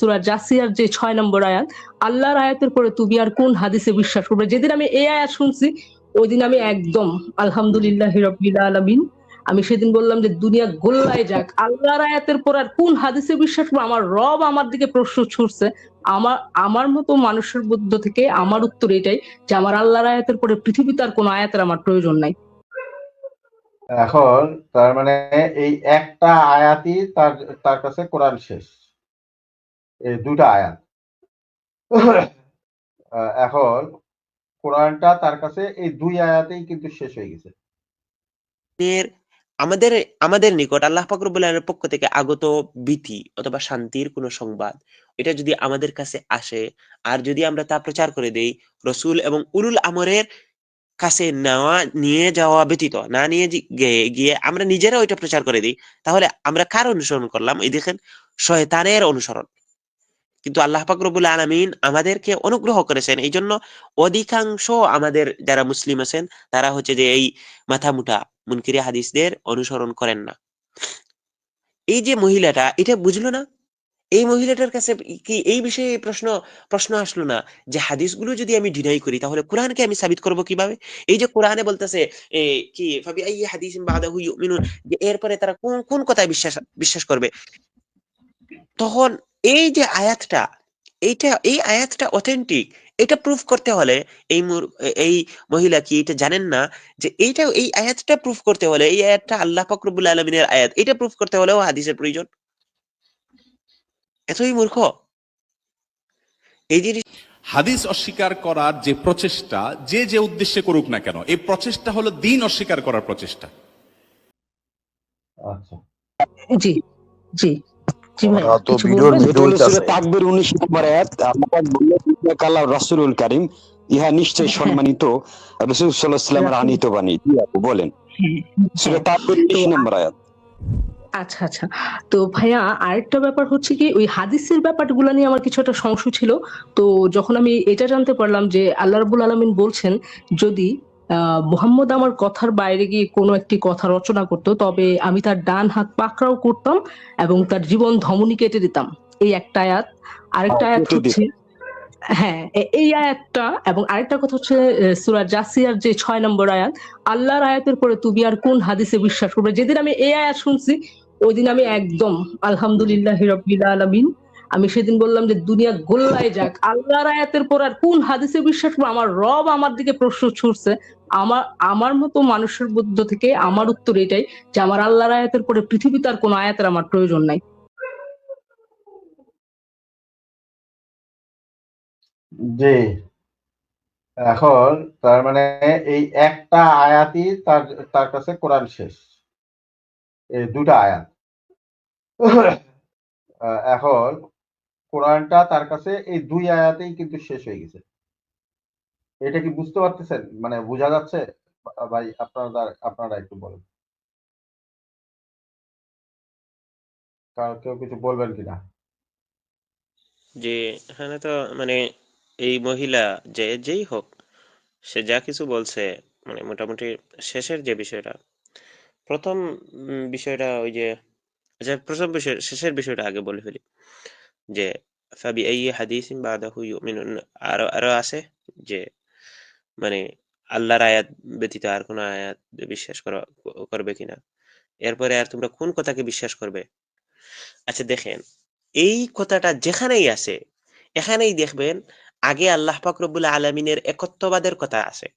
সুরা জাসিয়ার যে ছয় নম্বর আয়াত, আল্লাহর আয়াতের পরে তুমি আর কোন হাদিসে বিশ্বাস করবে? যেদিন আমি এই আয়াত শুনছি ওই দিন আমি একদম আলহামদুলিল্লাহ রবিল আলমিন, আমি সেদিন বললাম যে দুনিয়া গোল্লায় যাক। আল্লাহর আয়াতের পর আর কোন হাদিসে বিশ্বাস করব? আমার রব আমার দিকে প্রশ্ন ছুটছে আমার আমার মতো মানুষের মধ্য থেকে আমার উত্তর এটাই যে আমার আল্লাহর আয়াতের পরে পৃথিবীতে আর কোন আয়াতের আমার প্রয়োজন নাই। এখন তার মানে এই একটা আয়াতই তার তার কাছে কোরআন শেষ। দুটা আয়াত। এখন কোরআনটা তার কাছে এই দুই আয়াতেই কিন্তু শেষ হয়ে গেছে। আমাদের আমাদের নিকট আল্লাহ পাক রব্বুল পক্ষ থেকে আগত ভীতি অথবা শান্তির কোনো সংবাদ, এটা যদি আমাদের কাছে আসে, আর যদি আমরা তা প্রচার করে দেই, রসুল এবং উলুল আমরের কাছে নেওয়া, নিয়ে যাওয়া ব্যতীত, না নিয়ে গিয়ে আমরা নিজেরা ওইটা প্রচার করে দিই, তাহলে আমরা কার অনুসরণ করলাম? এই দেখেন, শয়তানের অনুসরণ। কিন্তু আল্লাহ পাক রব্বুল আলামিন আমাদেরকে অনুগ্রহ করেছেন। এই জন্য অধিকাংশ আমাদের যারা মুসলিম আছেন, তারা হচ্ছে যে এই মাথা মুঠা মুনকিরি হাদিসদের অনুসরণ করেন না। এই যে মহিলাটা, এটা বুঝলো না? এই মহিলাটার কাছে কি এই বিষয়ে প্রশ্ন প্রশ্ন আসলো না যে হাদিসগুলো যদি আমি ডিনাই করি, তাহলে কোরআনকে আমি সাবিত করব কীভাবে? এই যে কোরআনে বলতেছে কি হাদিস এরপরে তারা কোন কোন কথায় বিশ্বাস বিশ্বাস করবে? তখন এই যে আয়াতটা এইটা এই আয়াতটা অথেন্টিক এটা প্রুফ করতে হলে এই এই মহিলা কি এটা জানেন না? যে এইটা এই আয়াতটা প্রুফ করতে হলে এই আয়াতটা আল্লাহ পাক রব্বুল আলামিনের আয়াত এটা প্রুফ করতে হলেও হাদিসের প্রয়োজন। এতই মূর্খ। এই জিনিস হাদিস অস্বীকার করার যে প্রচেষ্টা যে যে উদ্দেশ্যে করুক না কেন এই প্রচেষ্টা হলো দিন অস্বীকার করার প্রচেষ্টা। আচ্ছা জি জি। ইহা নিশ্চয় সম্মানিত রাসূল সাল্লাল্লাহু আলাইহি ওয়াসাল্লামের আনিত বাণী। বলেন। সূরা তাকবীর 19 নম্বর আয়াত। আচ্ছা আচ্ছা। তো ভাইয়া আরেকটা ব্যাপার হচ্ছে কি ওই হাদিসের ব্যাপারগুলো নিয়ে আমার কিছু একটা সংশয় ছিল। তো যখন আমি এটা জানতে পারলাম যে আল্লাহ রাব্বুল আলামিন বলছেন যদি মুহাম্মদ আমার কথার বাইরে গিয়ে কোনো একটি কথা রচনা করতো তবে আমি তার ডান হাত পাকড়াও করতাম এবং তার জীবন ধমনী কেটে দিতাম। এই একটা আয়াত। আরেকটা আয়াত হচ্ছে হ্যাঁ এই আয়াতটা এবং আরেকটা কথা হচ্ছে সুরা জাসিয়ার যে ছয় নম্বর আয়াত আল্লাহর আয়াতের পরে তুমি আর কোন হাদিসে বিশ্বাস করবে? যেদিন আমি এই আয়াত শুনছি ওই দিন আমি একদম আলহামদুলিল্লাহ রবিল আলমিন আমি সেদিন বললাম যে দুনিয়া গোল্লায় যাক, আল্লাহর আয়াতের পর আর কোন হাদিসে বিশ্বাস করব? আমার রব আমার দিকে প্রশ্ন ছুটছে আমার আমার মতো মানুষের মধ্য থেকে আমার উত্তর এটাই যে আমার আল্লাহর আয়াতের পরে পৃথিবীতে আর কোন আয়াতের আমার প্রয়োজন নাই। জি। এখন তার মানে এই একটা আয়াতই তার তার কাছে কোরআন শেষ। এই দুটা আয়াত। এখন কোরআনটা তার কাছে এই দুই আয়াতেই কিন্তু শেষ হয়ে গেছে। এটা কি বুঝতে পারতেছেন? মানে বোঝা যাচ্ছে? ভাই, আপনারা আপনারা একটু বলেন। কেউ কিছু বলবেন কিনা? যে, এখানে তো মানে এই মহিলা যে যেই হোক, সে যা কিছু বলছে মানে মোটামুটি শেষের যে বিষয়টা, প্রথম বিষয়টা ওই যে আচ্ছা প্রথম বিষয়, শেষের বিষয়টা আগে বলে ফেলি। যে ফাবি আই হাদিসিন বাদাহু ইউমিনুন আরও আরও আছে যে মানে আল্লাহর আয়াত ব্যতীত আর কোন আয়াত বিশ্বাস করা, করবে কিনা? এরপরে আর তোমরা কোন কথাকে বিশ্বাস করবে? আচ্ছা দেখেন, এই কথাটা যেখানেই আছে, এখানেই দেখবেন আগে আল্লাহ পাক রব্বুল আলমিনের একত্ববাদের কথা আছে।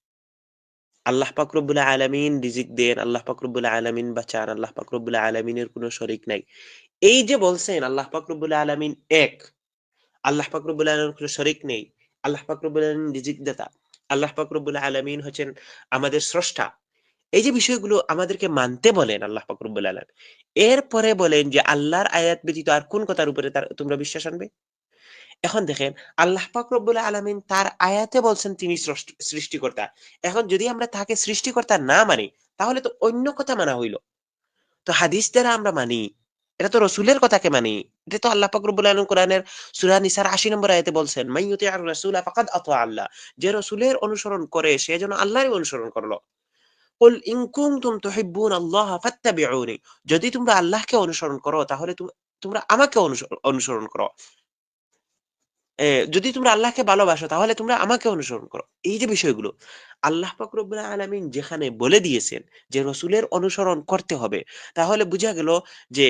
আল্লাহ পাক রব্বুল আলমিন রিজিক দেন, আল্লাহ পাক রব্বুল আলমিন বাঁচান, আল্লাহ পাক রব্বুল আলমিনের কোনো শরিক নাই। এই যে বলছেন আল্লাহ পাক রব্বুল আলমিন এক, আল্লাহ পাক রব্বুল আলমিন কোনো শরিক নেই, আল্লাহ পাক রব্বুল আলমিন রিজিক দাতা আল্লাহ পাক রব্বুল আলমিন হচ্ছেন আমাদের স্রষ্টা। এই যে বিষয়গুলো আমাদেরকে মানতে বলেন আল্লাহ পাক রব্বুল আলম এরপরে বলেন যে আল্লাহর আয়াত ব্যতীত আর কোন কথার উপরে তার তোমরা বিশ্বাস আনবে? এখন দেখেন, আল্লাহ পাক রব্বুল আলামিন তার আয়াতে বলছেন তিনি সৃষ্টিকর্তা। এখন যদি আমরা তাকে সৃষ্টিকর্তা না মানি, তাহলে তো অন্য কথা মানা হইল। তো হাদিস দ্বারা আমরা মানি এটা তো রসুলের কথাকে মানি। এটা তো আল্লাহ পাক রব্বুল আলামিন কোরআনের সূরা নিসার 80 নম্বর আয়াতে বলছেন মাইয়ুতি আর রাসূলা ফাকাদ আতা আল্লাহ। যে রসুলের অনুসরণ করে, সে যেন আল্লাহরই অনুসরণ করল। কুল ইন কুনতুম তুহিব্বুন আল্লাহ ফাত্তাবিউনি। যদি তোমরা আল্লাহকে অনুসরণ করো, তাহলে তোমরা আমাকে অনুসরণ করো। যদি তোমরা আল্লাহকে ভালোবাসো, তাহলে তোমরা আমাকে অনুসরণ করো। এই যে বিষয়গুলো, আল্লাহ পাক রব্বুল আলামিন যেখানে বলে দিয়েছেন যে রসুলের অনুসরণ করতে হবে, তাহলে বোঝা গেল যে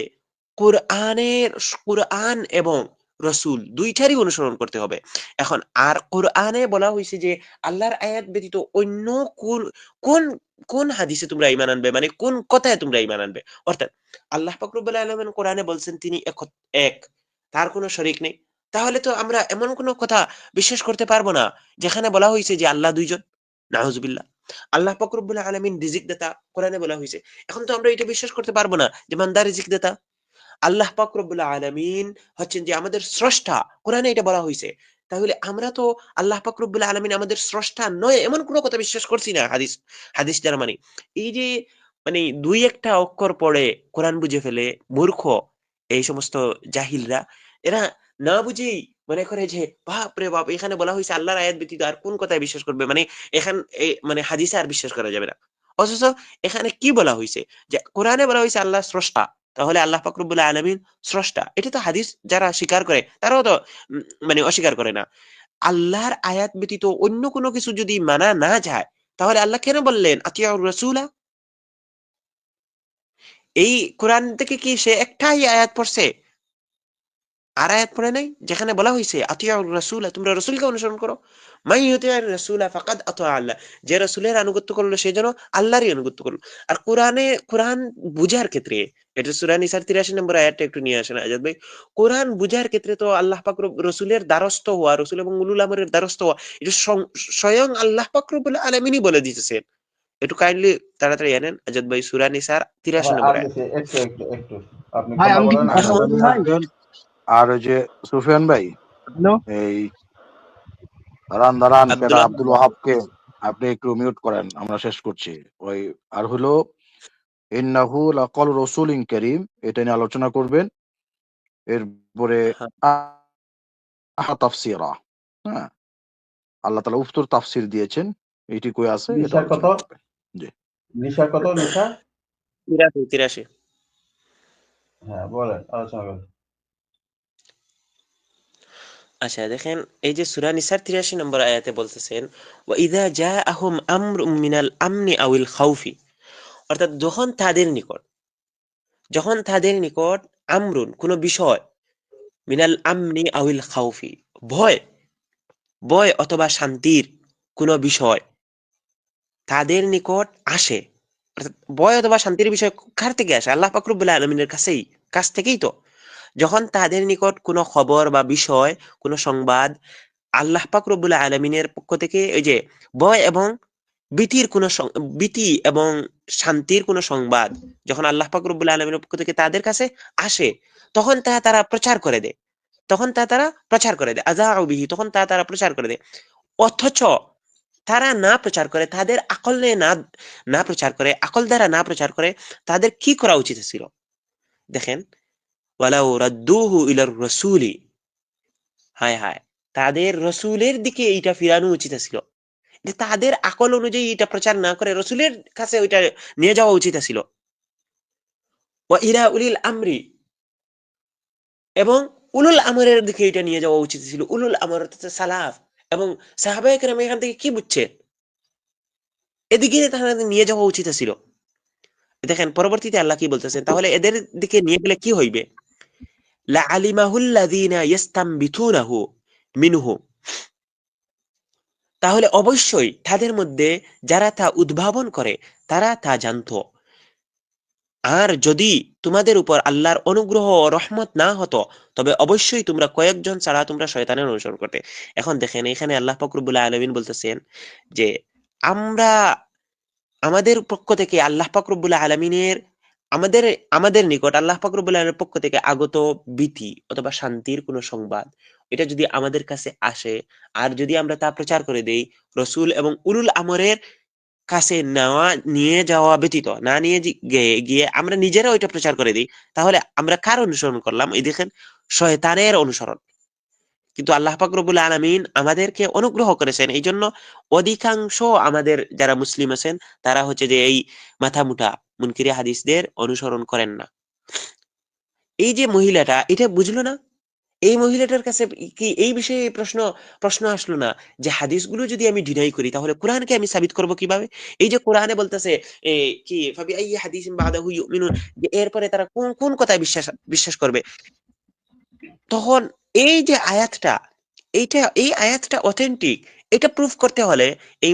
কোরআনের কোরআন এবং রসুল দুইটারই অনুসরণ করতে হবে। এখন, আর কোরআনে বলা হয়েছে যে, আল্লাহর আয়াত ব্যতীত অন্য কোন কোন হাদিসে তোমরা ইমান আনবে? মানে কোন কথায় তোমরা ইমান আনবে? অর্থাৎ, আল্লাহ পাক রব্বুল কোরআনে বলছেন, তিনি এক- তার কোনো শরিক নেই। তাহলে তো আমরা এমন কোনো কথা বিশ্বাস করতে পারব না, যেখানে বলা হয়েছে যে, আল্লাহ দুইজন। নাহুজুবিল্লাহ আল্লাহ পাক রব্বুল আলামিন রিজিক দাতা কোরআনে বলা হয়েছে এখন তো আমরা এটা বিশ্বাস করতে পারব না যে মান্দা রিজিক দাতা আল্লাহ পাক আলামিন হচ্ছেন যে আমাদের স্রষ্টা। কোরআনে এটা বলা হয়েছে তাহলে আমরা তো আল্লাহ পাক রব্বুল আলামিন আমাদের স্রষ্টা নয়, এমন কোনো কথা বিশ্বাস করছি না হাদিস হাদিস যারা মানে। এই যে মানে দুই একটা অক্ষর পড়ে কোরআন বুঝে ফেলে, মূর্খ এই সমস্ত জাহিলরা, এরা না বুঝেই মনে করে যে, বাপ রে বাপ, এখানে বলা হয়েছে আল্লাহর আয়াত ব্যতীত আর কোন কথায় বিশ্বাস করবে? মানে এখান মানে হাদিসে আর বিশ্বাস করা যাবে না। অথচ এখানে কি বলা হয়েছে যে কোরআনে বলা হয়েছে আল্লাহ স্রষ্টা। তাহলে আল্লাহ ফাকরুবুল্লাহ আলমিন স্রষ্টা। এটা তো হাদিস যারা স্বীকার করে, তারাও তো মানে অস্বীকার করে না। আল্লাহর আয়াত ব্যতীত অন্য কোনো কিছু যদি মানা না যায়, তাহলে আল্লাহ কেন বললেন আতিয়া রসুলা এই কোরআন থেকে কি সে একটাই আয়াত পড়ছে? আর আয়াত পড়ে নাই যেখানে বলা হয়েছে আতিয়া রসুলা তোমরা রসুলকে অনুসরণ করো। মাই হতে রসুলা ফাকাদ আতা আল্লাহ। যে রসুলের আনুগত্য করল সে যেন আল্লাহরই আনুগত্য করল। আর কোরআনে কোরআন বুঝার ক্ষেত্রে এটা সুরা নিসার তিরাশি নম্বর আয়াতটা একটু নিয়ে আসেন আজাদ ভাই কোরআন বুঝার ক্ষেত্রে তো আল্লাহ পাক রসুলের দ্বারস্থ হওয়া রসুল এবং উলুল আমরের দ্বারস্থ হওয়া এটা স্বয়ং আল্লাহ পাক রব্বুল আলামিনই বলে দিতেছেন একটু কাইন্ডলি তাড়াতাড়ি জানেন আজাদ ভাই সুরা নিসার তিরাশি হ্যাঁ, নম্বর আয়াত। একটু একটু একটু। আপনি আর ওই যে সুফিয়ান ভাই এই দাঁড়ান দাঁড়ান আব্দুল ওয়াহাবকে আপনি একটু মিউট করেন আমরা শেষ করছি। ওই আর হলো ইন্নাহু লাকাল রাসূলিন কারীম এটা নিয়ে আলোচনা করবেন। এরপরে আহা তাফসীরা হ্যাঁ। আল্লাহ তাআলা উফতুর তাফসীর দিয়েছেন এটি কই আছে? নিশার কত? করবেন। নিশা কত? নিশা তিরাশি তিরাশি। হ্যাঁ বলেন আলোচনা করেন। আচ্ছা দেখেন, এই যে সূরা নিসার 83 নম্বর আয়াতে বলতেছেন ওয়া ইযা জাআহুম আমরুম মিনাল আমনি আউল খাউফি। অর্থাৎ যখন তাদের নিকট, যখন তাদের নিকট আমরুন, কোনো বিষয়, মিনাল আমনি আউল খাউফি, ভয় ভয় অথবা শান্তির কোনো বিষয় তাদের নিকট আসে, অর্থাৎ ভয় অথবা শান্তির বিষয় কার থেকে আসে? আল্লাহ পাক রব্বুল আলামিনের কাছেই, কাছ থেকেই তো। যখন তাদের নিকট কোনো খবর বা বিষয়, কোনো সংবাদ আল্লাহ পাক রব্বুল আলমিনের পক্ষ থেকে ওই যে ভয় এবং ভীতির কোনো ভীতি এবং শান্তির কোনো সংবাদ যখন আল্লাহ পাক রব্বুল আলমিনের পক্ষ থেকে তাদের কাছে আসে, তখন তা তারা প্রচার করে দেয়। তখন তা তারা প্রচার করে দেয়। আজা বিহি, তখন তা তারা প্রচার করে দেয়। অথচ তারা না প্রচার করে, তাদের আকল নিয়ে না না প্রচার করে, আকল দ্বারা না প্রচার করে, তাদের কি করা উচিত ছিল? দেখেন ওয়ালাউ রাদ্দুহু ইলার রসুলি। হায় হায়, তাদের রসুলের দিকে এইটা ফিরানো উচিত ছিল তাদের আকল অনুযায়ী এটা প্রচার না করে রসুলের কাছে ওইটা নিয়ে যাওয়া উচিত ছিল ওয়া ইলা উলিল আমরি। এবং উলুল আমরের দিকে এটা নিয়ে যাওয়া উচিত ছিল। উলুল আমর সালাফ। এবং সাহাবায়ে কেরাম এখান থেকে কি বুঝছে? এদিকে তাদের নিয়ে যাওয়া উচিত ছিল দেখেন, পরবর্তীতে আল্লাহ কি বলতেছেন? তাহলে এদের দিকে নিয়ে গেলে কি হইবে? মিনহু তাহলে অবশ্যই তাদের মধ্যে যারা তা উদ্ভাবন করে, তারা তা জানতো। আর যদি তোমাদের উপর আল্লাহর অনুগ্রহ ও রহমত না হতো, তবে অবশ্যই তোমরা কয়েকজন ছাড়া তোমরা শয়তানের অনুসরণ করতে। এখন দেখেন, এখানে আল্লাহ ফকরুবুল্লাহ আলমিন বলতেছেন যে, আমরা, আমাদের পক্ষ থেকে আল্লাহ ফকরুবুল্লাহ আলমিনের আমাদের আমাদের নিকট আল্লাহ ফকরুবুল্লাহ আলমের পক্ষ থেকে আগত ভীতি অথবা শান্তির কোনো সংবাদ, এটা যদি আমাদের কাছে আসে, আর যদি আমরা তা প্রচার করে দেই, রসুল এবং উলুল আমরের কাছে নেওয়া, নিয়ে যাওয়া ব্যতীত, না নিয়ে গিয়ে আমরা নিজেরা ওইটা প্রচার করে দিই, তাহলে আমরা কার অনুসরণ করলাম? এই দেখেন, শয়তানের অনুসরণ। কিন্তু আল্লাহ পাক রব্বুল আলামিন আমাদেরকে অনুগ্রহ করেছেন এই জন্য অধিকাংশ আমাদের যারা মুসলিম আছেন, তারা হচ্ছে যে এই মাথা মুঠা মুনকিরি হাদিসদের অনুসরণ করেন না। এই যে মহিলাটা, এটা বুঝলো না? এই মহিলাটার কাছে কি এই বিষয়ে প্রশ্ন প্রশ্ন আসলো না যে হাদিসগুলো যদি আমি ডিনাই করি, তাহলে কোরআনকে আমি সাবিত করব কীভাবে? এই যে কোরআনে বলতেছে কি ফাবি আই হাদিস বাদাহু ইউমিনুন, যে এরপরে তারা কোন কোন কথায় বিশ্বাস বিশ্বাস করবে? তখন এই যে আয়াতটা, এইটা, এই আয়াতটা অথেন্টিক এটা প্রুফ করতে হলে এই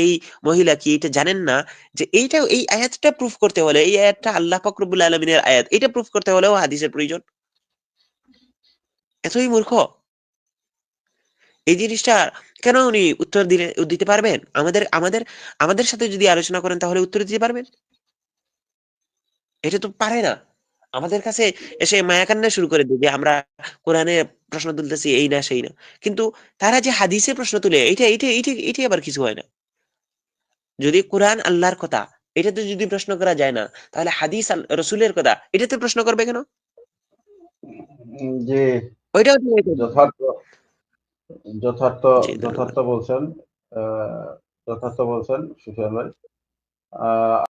এই মহিলা কি এটা জানেন না যে এইটা, এই আয়াতটা প্রুফ করতে হলে, এই আয়াতটা আল্লাহ পাক রব্বুল আলামিনের আয়াত, এটা প্রুফ করতে হলেও হাদিসের প্রয়োজন? এতই মূর্খ? এই জিনিসটা কেন উনি উত্তর দিলে, দিতে পারবেন? আমাদের আমাদের আমাদের সাথে যদি আলোচনা করেন তাহলে উত্তর দিতে পারবেন? এটা তো পারে না। আমাদের কাছে এসে মায়া কান্না শুরু করে দিবে আমরা কোরআনে প্রশ্ন তুলতেছি এই না সেই না। কিন্তু তারা যে হাদিসে প্রশ্ন তুলে এইটা এইটা এইটা এইটা আবার কিছু হয় না। যদি কোরআন আল্লাহর কথা এটাতে যদি প্রশ্ন করা যায় না তাহলে হাদিস রসুলের কথা এটাতে প্রশ্ন করবে কেন? যে ওইটাও যথার্থ যথার্থ যথার্থ বলছেন যথার্থ বলছেন সুফিয়ান ভাই। আহ